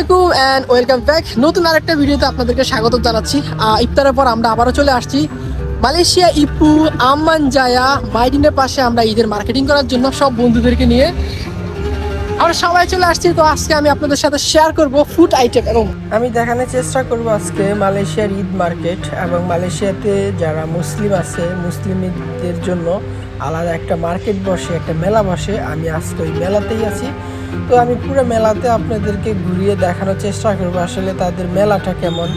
আলাইকুম and welcome back নতুন আরেকটা ভিডিওতে আপনাদেরকে স্বাগত জানাচ্ছি। ইফতারের পর আমরা আবারও চলে আসছি। মালয়েশিয়া, ইপু, আম্মান, জায়া মাইডিনের পাশে আমরা ঈদের মার্কেটিং করার জন্য সব বন্ধুদেরকে নিয়ে আমরা সবাই চলে আসছি। তো আজকে আমি আপনাদের সাথে শেয়ার করব ফুড আইটেম এবং আমি দেখানোর চেষ্টা করব আজকে মালয়েশিয়ার ঈদ মার্কেট এবং মালয়েশিয়াতে যারা মুসলিম আছে, মুসলিমদের জন্য আলাদা একটা মার্কেট বসে, একটা মেলা বসে। আমি আজকে ওই মেলাতেই আছি। তো আমি পুরো মেলাতে আপনাদেরকে ঘুরিয়ে দেখানোর চেষ্টা করব আসলে তাদের মেলাটা কেমন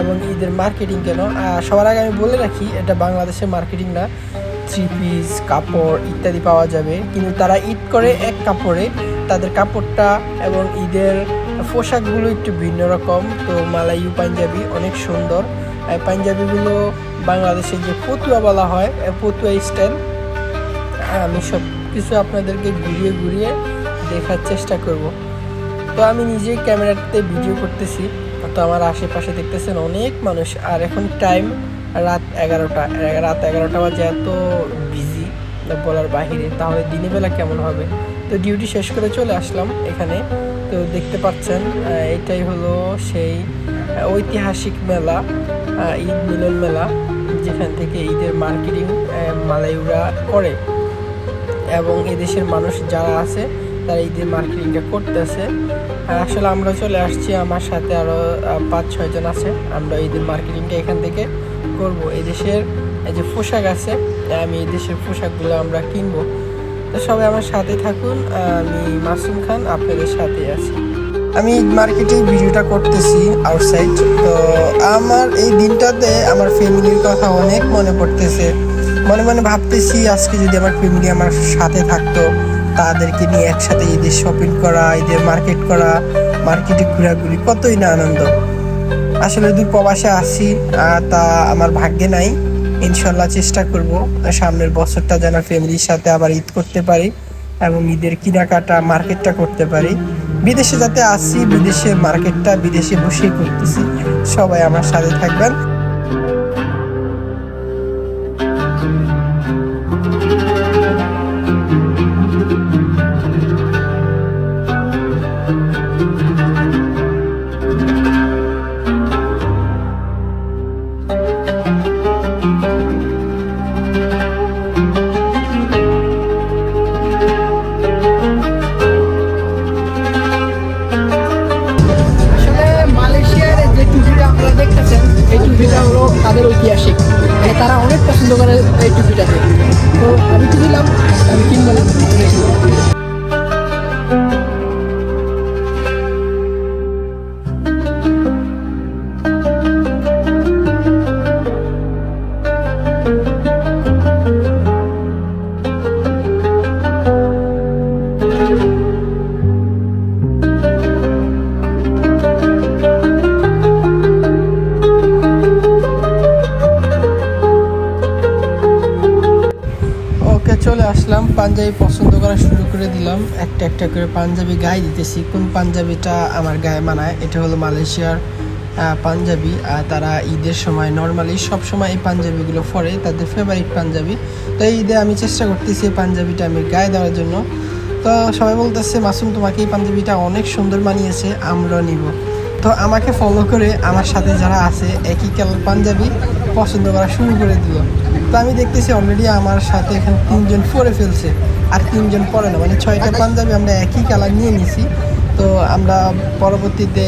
এবং ঈদের মার্কেটিং কেন। সবার আগে আমি বলে রাখি, এটা বাংলাদেশের মার্কেটিং না। থ্রি পিস কাপড় ইত্যাদি পাওয়া যাবে। কিন্তু তারা ঈদ করে এক কাপড়ে। তাদের কাপড়টা এবং ঈদের পোশাকগুলো একটু ভিন্ন রকম। তো মালাইউ পাঞ্জাবি, অনেক সুন্দর। পাঞ্জাবিগুলো বাংলাদেশে যে পতুয়া বলা হয়, পতুয়া স্টাইল, আমি সব কিছু আপনাদেরকে ঘুরিয়ে ঘুরিয়ে দেখার চেষ্টা করব। তো আমি নিজেই ক্যামেরাতে ভিডিও করতেছি। তো আমার আশেপাশে দেখতেছেন অনেক মানুষ। আর এখন টাইম রাত এগারোটা। রাত এগারোটা বাজে, এত বিজি বলার বাহিরে। তাহলে দিনের বেলা কেমন হবে? তো ডিউটি শেষ করে চলে আসলাম এখানে। তো দেখতে পাচ্ছেন এটাই হলো সেই ঐতিহাসিক মেলা ঈদ মিলন মেলা, যেখান থেকে ঈদের মার্কেটিং মালাইউরা করে। এবং এদেশের মানুষ যারা আছে তারা ঈদের মার্কেটিংটা করতেছে। আর আসলে আমরা চলে আসছি, আমার সাথে আরও পাঁচ ছয়জন আছে। আমরা ঈদের মার্কেটিংটা এখান থেকে করব। এদেশের এই যে পোশাক আছে, আমি এই দেশের পোশাকগুলো আমরা কিনবো। তো সবাই আমার সাথে থাকুন, আমি মাসুম খান, আপনাদের সাথে আছি। আমি মার্কেটে ভিডিওটা করতেছি আউটসাইড তো আমার এই দিনটাতে আমার ফ্যামিলির কথা অনেক মনে পড়তেছে। মনে মনে ভাবতেছি আজকে যদি আমার ফ্যামিলি আমার সাথে থাকতো তাদেরকে নিয়ে একসাথে ঈদের শপিং করা, ঈদের মার্কেট করা মার্কেটে ঘোরাঘুরি, কতই না আনন্দ। আসলে দুই প্রবাসে আসি তা আমার ভাগ্যে নাই। ইনশাল্লাহ চেষ্টা করব সামনের বছরটা যেন ফ্যামিলির সাথে আবার ঈদ করতে পারি এবং ঈদের কেনাকাটা, মার্কেটটা করতে পারি। বিদেশে যাতে আসি বিদেশের মার্কেটটা বিদেশে বসেই করতেছি। সবাই আমার সাথে থাকবেন। মানে তারা অনেক পছন্দ করে এই টুপিটাকে। তো আমি কিনলাম আমি কিনবো চলে আসলাম, পাঞ্জাবি পছন্দ করা শুরু করে দিলাম। একটা একটা করে পাঞ্জাবি গায়ে দিতেছি। কোন পাঞ্জাবিটা আমার গায়ে মানায়, এটা হলো মালয়েশিয়ার পাঞ্জাবি। আর তারা ঈদের সময় নর্মালি সব সময় এই পাঞ্জাবিগুলো পরে, তাদের ফেভারিট পাঞ্জাবি। তো এই ঈদে আমি চেষ্টা করতেছি এই পাঞ্জাবিটা আমি গায়ে দেওয়ার জন্য। তো সবাই বলতেছে, মাসুম, তোমাকে এই পাঞ্জাবিটা অনেক সুন্দর মানিয়েছে, আমরাও নিব। তো আমাকে ফলো করে আমার সাথে যারা আছে, একই কালার পাঞ্জাবি পছন্দ করা শুরু করে দিল। তো আমি দেখতেছি অলরেডি আমার সাথে এখানে তিনজন পরে ফেলছে আর তিনজন পরে না মানে ছয়টা পাঞ্জাবি আমরা একই কালার নিয়ে নিছি। তো আমরা পরবর্তীতে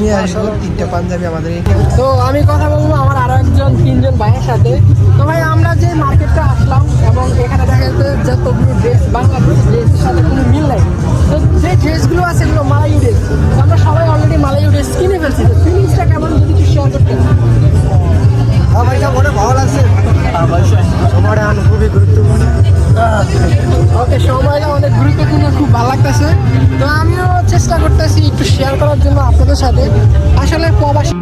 নিয়ে আসব তিনটা পাঞ্জাবি আমাদের এখানে। তো আমি কথা বলব আমার আরও একজন তিনজন ভাইয়ের সাথে। তো ভাই আমরা যে মার্কেটটা আসলাম এবং এখানে দেখা যাচ্ছে যতগুলো ড্রেস বাংলাদেশ ড্রেসের সাথে কোনো মিল নাই। তো যে ড্রেসগুলো আছে এগুলো মালাইউ ড্রেস আমরা সবাই অলরেডি শেয়ার করার জন্য আপনাদের সাথে। আসলে প্রবাসী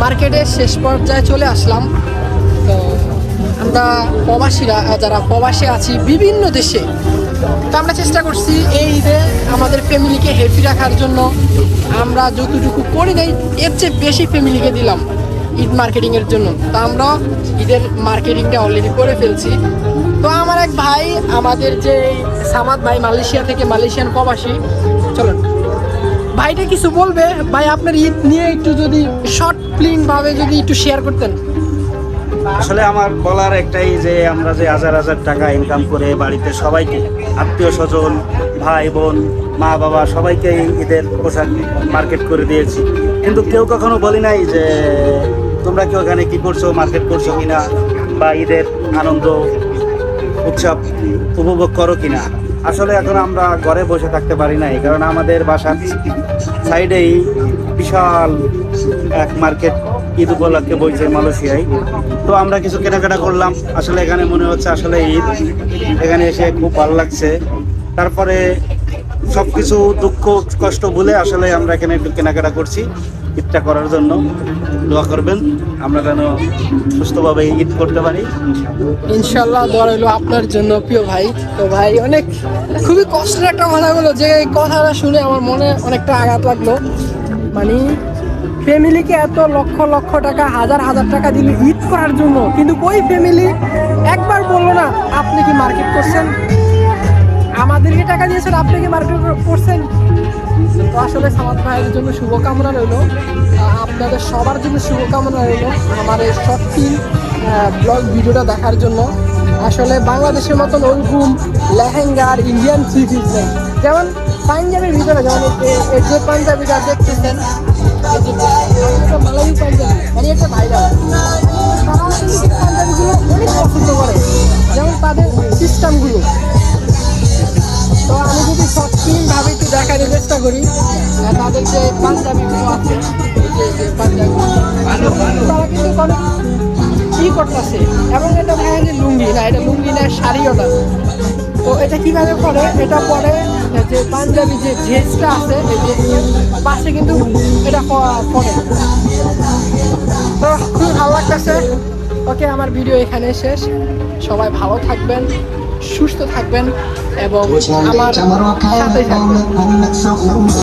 মার্কেটের শেষ পর্যায়ে চলে আসলাম। আমরা প্রবাসীরা, যারা প্রবাসে আছি বিভিন্ন দেশে, তো আমরা চেষ্টা করছি এই ঈদে আমাদের ফ্যামিলিকে হ্যাপি রাখার জন্য। আমরা যতটুকু করি নাই, এর চেয়ে বেশি ফ্যামিলিকে দিলাম ঈদ মার্কেটিংয়ের জন্য। তা আমরা ঈদের মার্কেটিংটা অলরেডি করে ফেলছি। তো আমার এক ভাই, আমাদের যে সামাদ ভাই মালয়েশিয়া থেকে মালয়েশিয়ান প্রবাসী, চলুন। ভাইটা কিছু বলবে? ভাই, আপনার ঈদ নিয়ে একটু যদি শর্ট ফিল্ম ভাবে যদি একটু শেয়ার করতেন। আসলে আমার বলার একটাই যে আমরা যে হাজার হাজার টাকা ইনকাম করে বাড়িতে সবাইকে, আত্মীয় স্বজন, ভাই, বোন, মা, বাবা সবাইকে ঈদের পোশাক মার্কেট করে দিয়েছি। কিন্তু কেউ কখনো বলি নাই যে তোমরা কেউ এখানে কী করছ মার্কেট করছ কিনা বা ঈদের আনন্দ, উৎসব উপভোগ করো কিনা? আসলে এখন আমরা ঘরে বসে থাকতে পারি নাই, কারণ আমাদের বাসার সাইডেই বিশাল এক মার্কেট ঈদ উপলক্ষে বইছে মালয়েশিয়ায়। তো আমরা কিছু কেনাকাটা করলাম। আসলে এখানে মনে হচ্ছে আসলে ঈদ। এখানে এসে খুব ভালো লাগছে। তারপরে সব কিছু দুঃখ, কষ্ট ভুলে আসলে আমরা এখানে একটু কেনাকাটা করছি ঈদটা করার জন্য। দোয়া করবেন, আমরা যেন সুস্থভাবে ঈদ করতে পারি। ইনশাল্লাহ দোয়া রইল আপনার জন্য, প্রিয় ভাই। তো ভাই, অনেক খুবই কষ্টের একটা কথা বলো যে এই কথাটা শুনে আমার মনে অনেকটা আঘাত লাগল। মানে ফ্যামিলিকে এত লক্ষ লক্ষ টাকা, হাজার হাজার টাকা দিল ঈদ করার জন্য। কিন্তু ওই ফ্যামিলি একবার বলল না, আপনি কি মার্কেট করছেন? আমাদেরকে টাকা দিয়েছেন, আপনি কি মার্কেট করছেন? তো আসলে সামাদ ভাইয়ের জন্য শুভকামনা রইল। আপনাদের সবার জন্য শুভকামনা রইল আমার এই ফিল্ম ব্লগ ভিডিওটা দেখার জন্য। আসলে বাংলাদেশের মতন ওরকম লেহেঙ্গা আর ইন্ডিয়ান থ্রি যেমন পাঞ্জাবির ভিতরে, যেমন এই যে পাঞ্জাবিটা দেখতেছেন তারা কিন্তু অনেক কি করতেছে। এবং এটা ভাই যে লুঙ্গি না এটা লুঙ্গি না শাড়ি ওটা তো এটা কীভাবে পরে? এটা পরে যে পাঞ্জাবি যে ড্রেসটা আছে পাশে কিন্তু এটা পরে। তো খুব ভালো লাগতেছে। ওকে আমার ভিডিও এখানে শেষ। সবাই ভালো থাকবেন সুস্থ থাকবেন এবং আমার সাথে থাকবেন।